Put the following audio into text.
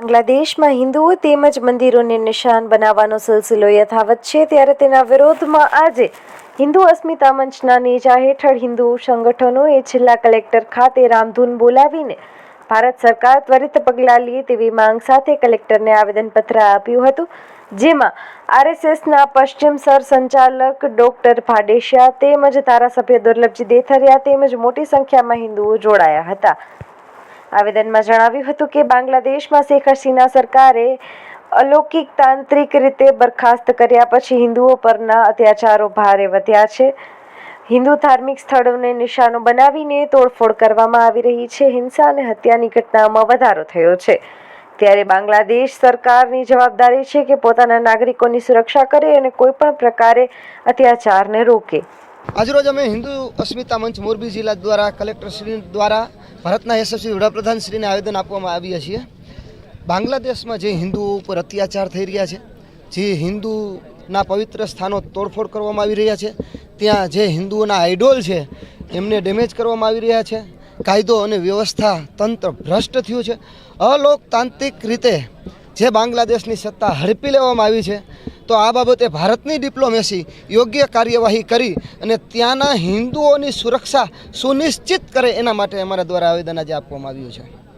બાંગ્લાદેશમાં હિન્દુઓ તેમજ મંદિરોને નિશાન બનાવવાનો સિલસિલો યથાવત છે, ત્યારે તેના વિરોધમાં આજે હિન્દુ અસ્મિતા મંચના નેજા હેઠળ હિન્દુ સંગઠનોએ જિલ્લા કલેક્ટર ખાતે રામધૂન બોલાવીને ભારત સરકાર ત્વરિત પગલાં લે તેવી માંગ સાથે કલેક્ટરને આવેદનપત્ર આપ્યું હતું, જેમાં આરએસએસના પશ્ચિમ સરસંચાલક ડોક્ટર ભાડેશિયા તેમજ ધારાસભ્ય દુર્લભજી દેથરિયા તેમજ મોટી સંખ્યામાં હિન્દુઓ જોડાયા હતા. આવેદનમાં જણાવ્યું હતું કે બાંગ્લાદેશમાં શેખ હસીના સરકારે અલૌકિક તાંત્રિક રીતે બરખાસ્ત કર્યા પછી હિન્દુઓ પરના અત્યાચારો ભારે વધ્યા છે. હિન્દુ ધાર્મિક સ્થળોને નિશાનો બનાવીને તોડફોડ કરવામાં આવી રહી છે. હિંસા અને હત્યાની ઘટનામાં વધારો થયો છે. ત્યારે બાંગ્લાદેશ સરકારની જવાબદારી છે કે પોતાના નાગરિકોની સુરક્ષા કરે અને કોઈ પણ પ્રકારે અત્યાચારને રોકે. આજરોજ અમે હિન્દુ અસ્મિતા મંચ મોરબી જિલ્લા દ્વારા કલેક્ટર શ્રી દ્વારા ભારતના યશસ્વી વડાપ્રધાન શ્રીને આવેદન આપવામાં આવ્યા છીએ. બાંગ્લાદેશમાં જે હિન્દુઓ ઉપર અત્યાચાર થઈ રહ્યા છે, જે હિન્દુના પવિત્ર સ્થાનો તોડફોડ કરવામાં આવી રહ્યા છે, ત્યાં જે હિન્દુઓના આઈડોલ છે, એમને ડેમેજ કરવામાં આવી રહ્યા છે, કાયદો અને વ્યવસ્થા તંત્ર ભ્રષ્ટ થયું છે. અલોકતાંત્રિક રીતે જે બાંગ્લાદેશની સત્તા હડપી લેવામાં આવી છે તો આ બાબતે ભારતની ડિપ્લોમેસી યોગ્ય કાર્યવાહી કરી અને ત્યાંના હિન્દુઓની સુરક્ષા સુનિશ્ચિત કરે એના માટે અમારા દ્વારા આવેદન આજે આપવામાં આવ્યું છે.